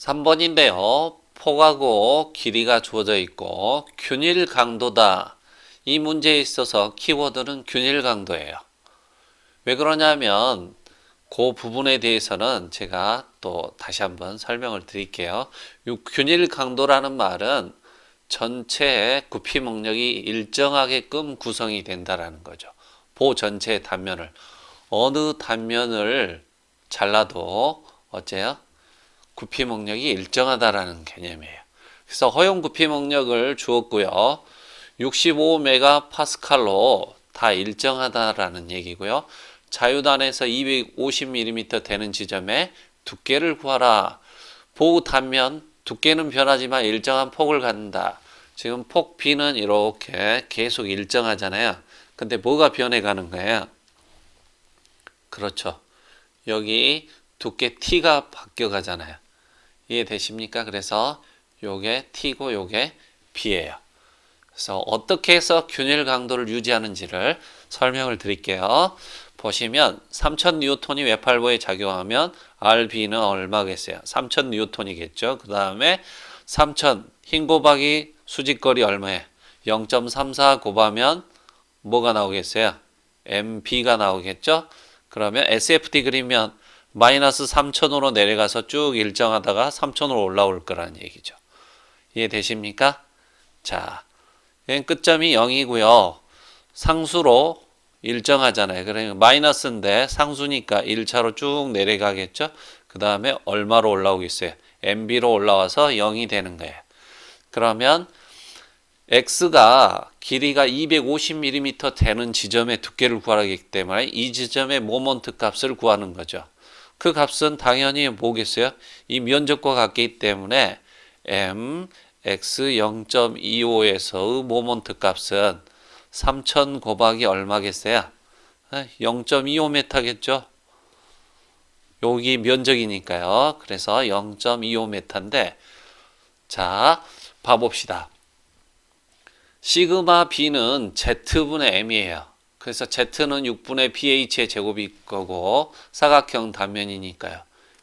3번인데요. 폭하고 길이가 주어져 있고 균일 강도다. 이 문제에 있어서 키워드는 균일 강도예요. 왜 그러냐면 그 부분에 대해서는 제가 또 다시 한번 설명을 드릴게요. 이 균일 강도라는 말은 전체의 구피 목력이 일정하게끔 구성이 된다라는 거죠. 보 전체의 단면을 어느 단면을 잘라도 어째요? 구피 목력이 일정하다라는 개념이에요. 그래서 허용 구피 목력을 주었고요. 65메가파스칼로 다 일정하다라는 얘기고요. 자유단에서 250mm 되는 지점에 두께를 구하라. 보호 단면 두께는 변하지만 일정한 폭을 갖는다. 지금 폭 B는 이렇게 계속 일정하잖아요. 근데 뭐가 변해가는 거예요? 그렇죠. 여기 두께 T가 바뀌어 가잖아요. 이해되십니까? 그래서 요게 T고 요게 B예요. 그래서 어떻게 해서 균일 강도를 유지하는지를 설명을 드릴게요. 보시면 3000 뉴턴이 외팔부에 작용하면 RB는 얼마겠어요? 3000 뉴턴이겠죠. 그 다음에 3000흰 고박이 수직거리 얼마예요? 0.34 곱하면 뭐가 나오겠어요? MB가 나오겠죠? 그러면 SFD 그리면 마이너스 3천으로 내려가서 쭉 일정하다가 3천으로 올라올 거라는 얘기죠. 이해되십니까? 자, 끝점이 0이고요. 상수로 일정하잖아요. 그러니까 마이너스인데 상수니까 1차로 쭉 내려가겠죠? 그 다음에 얼마로 올라오겠어요? MB로 올라와서 0이 되는 거예요. 그러면 X가 길이가 250mm 되는 지점의 두께를 구하기 때문에 이 지점의 모먼트 값을 구하는 거죠. 그 값은 당연히 뭐겠어요? 이 면적과 같기 때문에 m x 0.25에서의 모먼트 값은 3000 곱하기 얼마겠어요? 0.25m겠죠? 여기 면적이니까요. 그래서 0.25m인데 자, 봐 봅시다. 시그마 b는 z분의 m이에요. 그래서 z는 6분의 bh의 제곱일 거고 사각형 단면이니까요.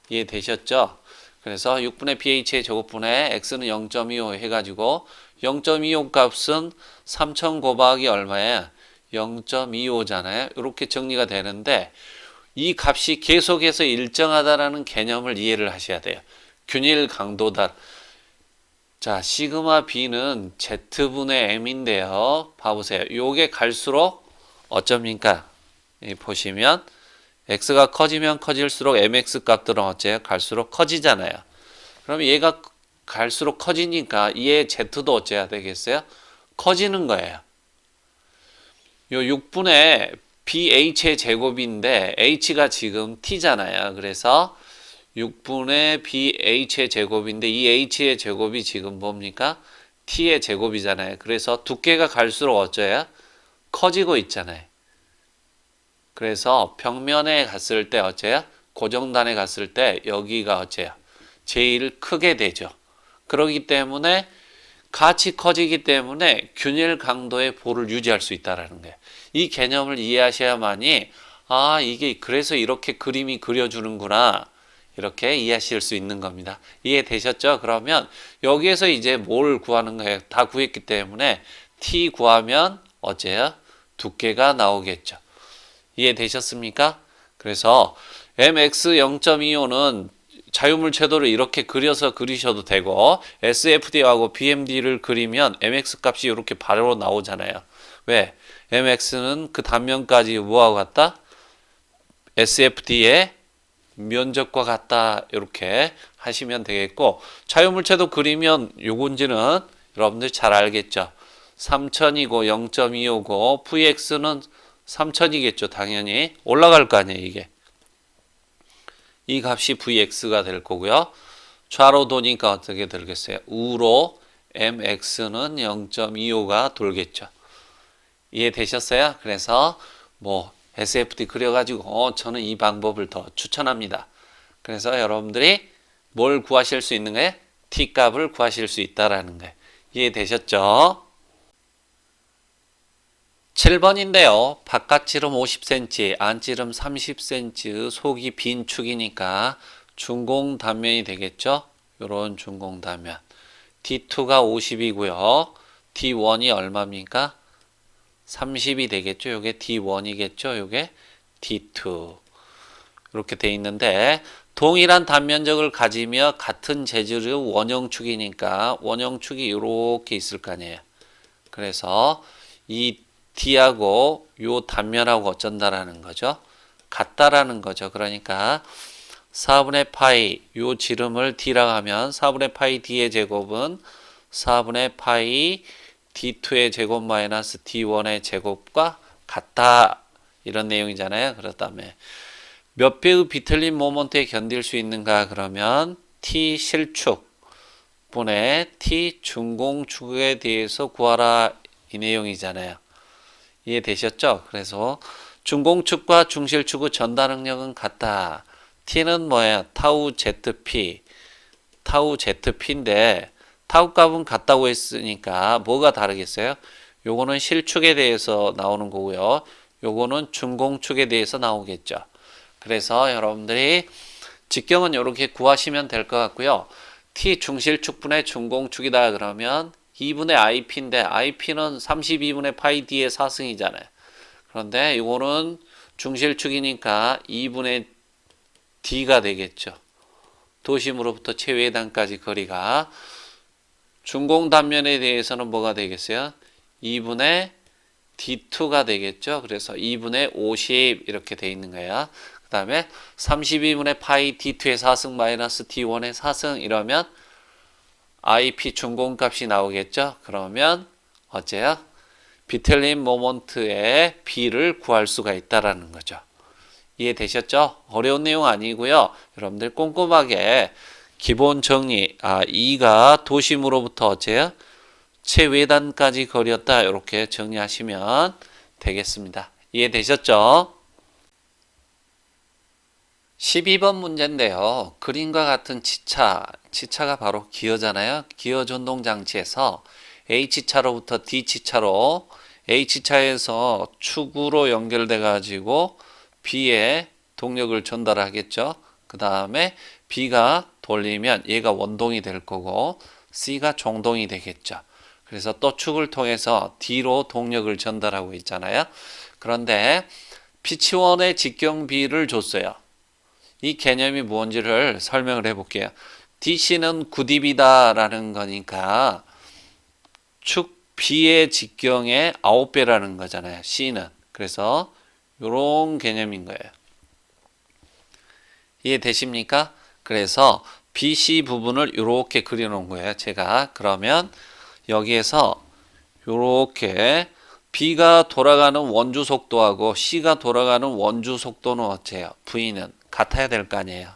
이해되셨죠? 그래서 6분의 bh의 제곱분의 x는 0.25 해가지고 0.25 값은 3000 곱하기 얼마에 0.25잖아요. 이렇게 정리가 되는데 이 값이 계속해서 일정하다라는 개념을 이해를 하셔야 돼요. 균일 강도다. 자, 시그마 b는 z분의 m인데요. 봐보세요. 요게 갈수록 어쩝니까? 이 보시면 x가 커지면 커질수록 mx 값들은 어째요? 갈수록 커지잖아요. 그럼 얘가 갈수록 커지니까 얘 z도 어째야 되겠어요? 커지는 거예요. 요 6분의 bh의 제곱인데 h가 지금 t잖아요. 그래서 6분의 bh의 제곱인데 이 h의 제곱이 지금 뭡니까? t의 제곱이잖아요. 그래서 두께가 갈수록 어째요? 커지고 있잖아요. 그래서 평면에 갔을 때 어째요? 고정단에 갔을 때 여기가 어째요? 제일 크게 되죠. 그러기 때문에 같이 커지기 때문에 균일 강도의 보를 유지할 수 있다라는 거예요. 이 개념을 이해하셔야만이 아 이게 그래서 이렇게 그림이 그려주는구나 이렇게 이해하실 수 있는 겁니다. 이해되셨죠? 그러면 여기에서 이제 뭘 구하는 거예요? 다 구했기 때문에 t 구하면 어째요? 두께가 나오겠죠. 이해되셨습니까? 그래서 mx 0.25는 자유물체도를 이렇게 그려서 그리셔도 되고 SFD하고 BMD를 그리면 MX 값이 이렇게 바로 나오잖아요. 왜? MX는 그 단면까지 뭐하고 같다? SFD의 면적과 같다 이렇게 하시면 되겠고 자유물체도 그리면 요건지는 여러분들 잘 알겠죠. 3000이고 0.25고 VX는 3000이겠죠. 당연히 올라갈 거 아니에요 이게. 이 값이 Vx가 될 거고요. 좌로 도니까 어떻게 되겠어요? 우로 mx는 0.25가 돌겠죠. 이해되셨어요? 그래서 뭐 SFD 그려가지고 어, 저는 이 방법을 더 추천합니다. 그래서 여러분들이 뭘 구하실 수 있는 거예요? t 값을 구하실 수 있다라는 거예요. 이해되셨죠? 7번인데요. 바깥지름 50cm, 안지름 30cm, 속이 빈 축이니까 중공 단면이 되겠죠? 요런 준공 단면. D2가 50이고요. D1이 얼마입니까? 30이 되겠죠. 요게 D1이겠죠. 요게 D2. 이렇게 돼 있는데 동일한 단면적을 가지며 같은 재질의 원형축이니까 원형축이 이렇게 있을 거 아니에요. 그래서 이 D하고 요 단면하고 어쩐다라는 거죠. 같다라는 거죠. 그러니까 4분의 파이 요 지름을 D라고 하면 4분의 파이 D의 제곱은 4분의 파이 D2의 제곱 마이너스 D1의 제곱과 같다. 이런 내용이잖아요. 그렇다면 몇 배의 비틀린 모먼트에 견딜 수 있는가 그러면 T 실축 분의 T 중공축에 대해서 구하라 이 내용이잖아요. 이해되셨죠? 그래서 중공축과 중실축의 전달 능력은 같다. T는 뭐예요? 타우 ZP. 타우 ZP인데 타우 값은 같다고 했으니까 뭐가 다르겠어요? 요거는 실축에 대해서 나오는 거고요. 요거는 중공축에 대해서 나오겠죠. 그래서 여러분들이 직경은 이렇게 구하시면 될 것 같고요. T 중실축분의 중공축이다 그러면 2분의 IP인데 IP는 32분의 파이 D의 4승이잖아요. 그런데 이거는 중실축이니까 2분의 D가 되겠죠. 도심으로부터 최외단까지 거리가 중공 단면에 대해서는 뭐가 되겠어요? 2분의 D2가 되겠죠. 그래서 2분의 50 이렇게 돼 있는 거야. 그 다음에 32분의 파이 D2의 4승 마이너스 D1의 4승 이러면 IP 중공값이 나오겠죠. 그러면 어째요? 비틀린 모먼트의 B를 구할 수가 있다라는 거죠. 이해되셨죠? 어려운 내용 아니고요. 여러분들 꼼꼼하게 기본 정리, 아, E가 도심으로부터 어째요? 최외단까지 거리였다. 이렇게 정리하시면 되겠습니다. 이해되셨죠? 12번 문제인데요. 그림과 같은 지차, 지차가 바로 기어잖아요. 기어 전동 장치에서 H차로부터 D차로 H차에서 축으로 연결돼 가지고 B에 동력을 전달하겠죠. 그 다음에 B가 돌리면 얘가 원동이 될 거고 C가 종동이 되겠죠. 그래서 또 축을 통해서 D로 동력을 전달하고 있잖아요. 그런데 P치원의 직경비를 줬어요. 이 개념이 뭔지를 설명을 해볼게요. DC는 9dB다라는 거니까 축 B의 직경의 9배라는 거잖아요. C는. 그래서 이런 개념인 거예요. 이해되십니까? 그래서 BC 부분을 이렇게 그려놓은 거예요. 제가 그러면 여기에서 이렇게 B가 돌아가는 원주 속도하고 C가 돌아가는 원주 속도는 어째요? V는 같아야 될 거 아니에요.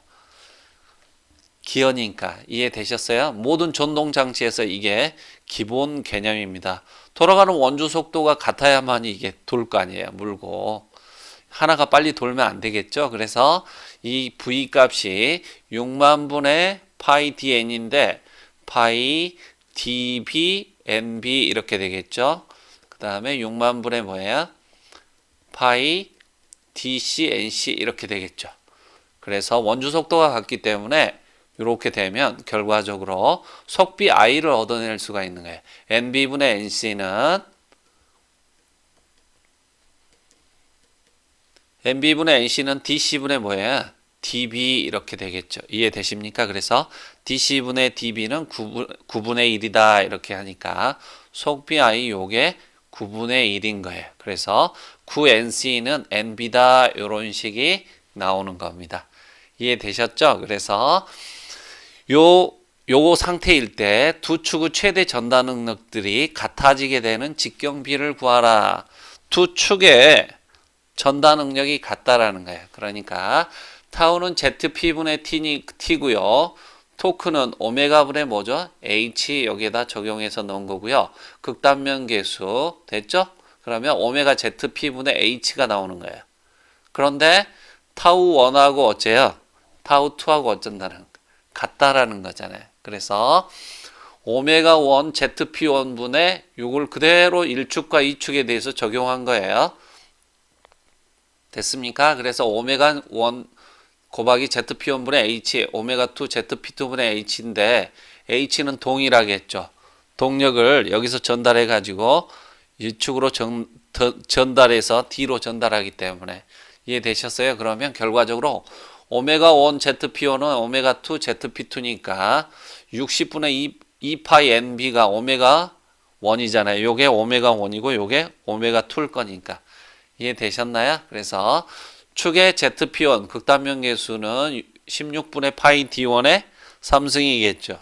기어니까 이해되셨어요? 모든 전동 장치에서 이게 기본 개념입니다. 돌아가는 원주 속도가 같아야만 이게 돌 거 아니에요. 물고 하나가 빨리 돌면 안 되겠죠. 그래서 이 V 값이 6만 분의 파이 dn인데 파이 db nb 이렇게 되겠죠. 그 다음에 6만 분의 뭐예요? 파이 dc nc 이렇게 되겠죠. 그래서 원주 속도가 같기 때문에 이렇게 되면 결과적으로 속비 i를 얻어낼 수가 있는 거예요. nb분의 nc는 nb분의 nc는 dc분의 뭐예요? db 이렇게 되겠죠. 이해되십니까? 그래서 dc분의 db는 9분, 의 1이다 이렇게 하니까 속비 i 요게 9분의 1인 거예요. 그래서 9nc는 nb다 이런 식이 나오는 겁니다. 이해되셨죠? 그래서 요 요거 상태일 때 두 축의 최대 전달 능력들이 같아지게 되는 직경비를 구하라. 두 축의 전달 능력이 같다라는 거예요. 그러니까 타우는 ZP분의 T니, T고요. 토크는 오메가분의 뭐죠? H 여기에다 적용해서 넣은 거고요. 극단면 계수 됐죠? 그러면 오메가 ZP분의 H가 나오는 거예요. 그런데 타우 1하고 어째요? 타우 2하고 어쩐다는 같다라는 거잖아요. 그래서 오메가 1 ZP1분의 이걸 그대로 1축과 2축에 대해서 적용한 거예요. 됐습니까? 그래서 오메가 1 곱하기 ZP1분의 H, 오메가 2 ZP2 분의 H인데 H는 동일하겠죠. 동력을 여기서 전달해 가지고 이축으로 전, 더- 전달해서 D로 전달하기 때문에 이해되셨어요? 그러면 결과적으로 오메가 1 ZP1은 오메가 2 ZP2니까 60분의 2, 2파이 NB가 오메가 1이잖아요. 요게 오메가 1이고 요게 오메가 2일 거니까. 이해되셨나요? 그래서 축의 ZP1 극단면 계수는 16분의 파이 D1의 3승이겠죠.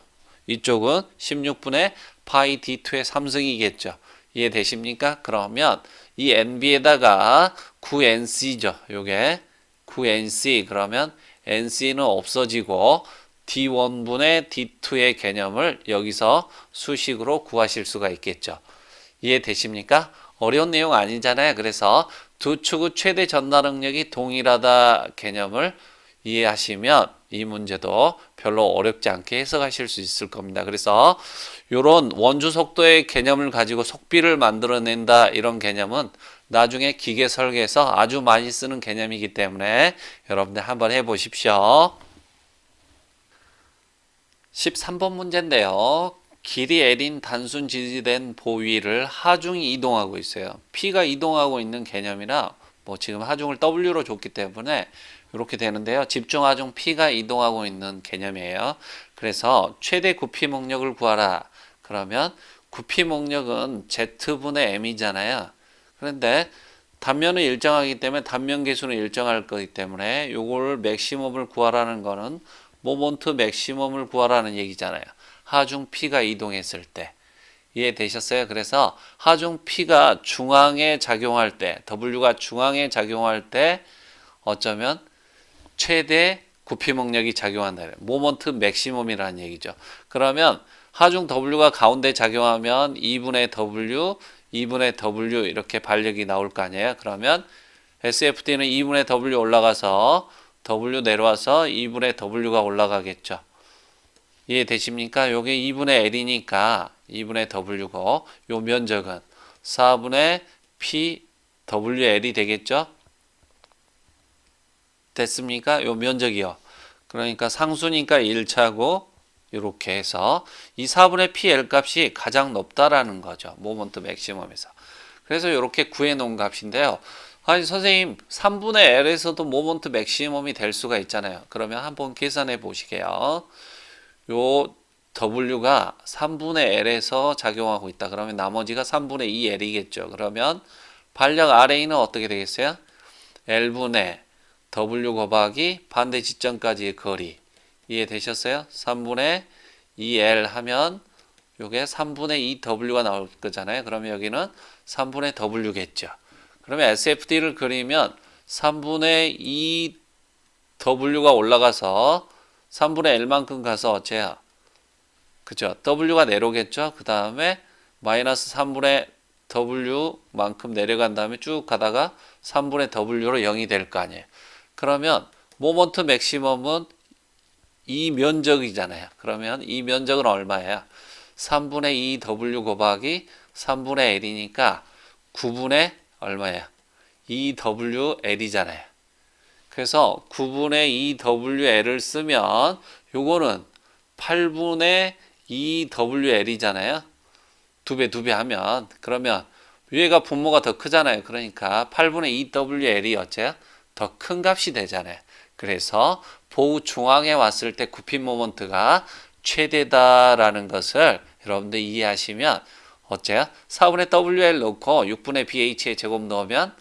이쪽은 16분의 파이 D2의 3승이겠죠. 이해되십니까? 그러면 이 NB에다가 9NC죠. 요게 9NC 그러면 NC는 없어지고 D1분의 D2의 개념을 여기서 수식으로 구하실 수가 있겠죠. 이해되십니까? 어려운 내용 아니잖아요. 그래서 두 축의 최대 전달 능력이 동일하다 개념을 이해하시면 이 문제도 별로 어렵지 않게 해석하실 수 있을 겁니다. 그래서 이런 원주 속도의 개념을 가지고 속비를 만들어낸다 이런 개념은 나중에 기계 설계에서 아주 많이 쓰는 개념이기 때문에 여러분들 한번 해보십시오. 13번 문제인데요. 길이 L인 단순 지지된 보위를 하중이 이동하고 있어요. P가 이동하고 있는 개념이라 뭐 지금 하중을 W로 줬기 때문에 이렇게 되는데요. 집중 하중 P가 이동하고 있는 개념이에요. 그래서 최대 구피 목력을 구하라. 그러면 구피 목력은 Z분의 M이잖아요. 그런데 단면은 일정하기 때문에 단면 계수는 일정할 거기 때문에 요걸 맥시멈을 구하라는 거는 모먼트 맥시멈을 구하라는 얘기잖아요. 하중 P가 이동했을 때. 이해되셨어요? 그래서 하중 P가 중앙에 작용할 때, W가 중앙에 작용할 때 어쩌면 최대 구피 목력이 작용한다. 모먼트 맥시멈이라는 얘기죠. 그러면 하중 W가 가운데 작용하면 2분의 W, 2분의 W 이렇게 반력이 나올 거 아니에요. 그러면 SFD는 2분의 W 올라가서 W 내려와서 2분의 W가 올라가겠죠. 이해되십니까? 요게 2분의 L이니까 2분의 W고 요 면적은 4분의 P WL이 되겠죠? 됐습니까? 요 면적이요. 그러니까 상수니까 1차고 이렇게 해서 이 4분의 PL 값이 가장 높다라는 거죠. 모먼트 맥시멈에서. 그래서 이렇게 구해 놓은 값인데요. 아니 선생님 3분의 L에서도 모먼트 맥시멈이 될 수가 있잖아요. 그러면 한번 계산해 보시게요. 요 W가 3분의 L에서 작용하고 있다. 그러면 나머지가 3분의 2L이겠죠. 그러면 반력 RA는 어떻게 되겠어요? L분의 W 곱하기 반대 지점까지의 거리. 이해되셨어요? 3분의 2L 하면 요게 3분의 2W가 나올 거잖아요. 그러면 여기는 3분의 W겠죠. 그러면 SFD를 그리면 3분의 2W가 올라가서 3분의 L만큼 가서 어째요? 그죠? W가 내려오겠죠? 그 다음에 마이너스 3분의 W만큼 내려간 다음에 쭉 가다가 3분의 W로 0이 될 거 아니에요. 그러면 모먼트 맥시멈은 이 면적이잖아요. 그러면 이 면적은 얼마예요? 3분의 2 W 곱하기 3분의 L이니까 9분의 얼마예요? 2 W L이잖아요. 그래서 9분의 2 WL을 쓰면 요거는 8분의 2 WL이잖아요. 두 배, 두 배 하면 그러면 위에가 분모가 더 크잖아요. 그러니까 8분의 2 WL이 어째요? 더 큰 값이 되잖아요. 그래서 보우 중앙에 왔을 때 구핀 모먼트가 최대다라는 것을 여러분들 이해하시면 어째요? 4분의 WL 넣고 6분의 BH의 제곱 넣으면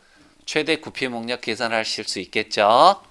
최대 구피 목력 계산하실 수 있겠죠.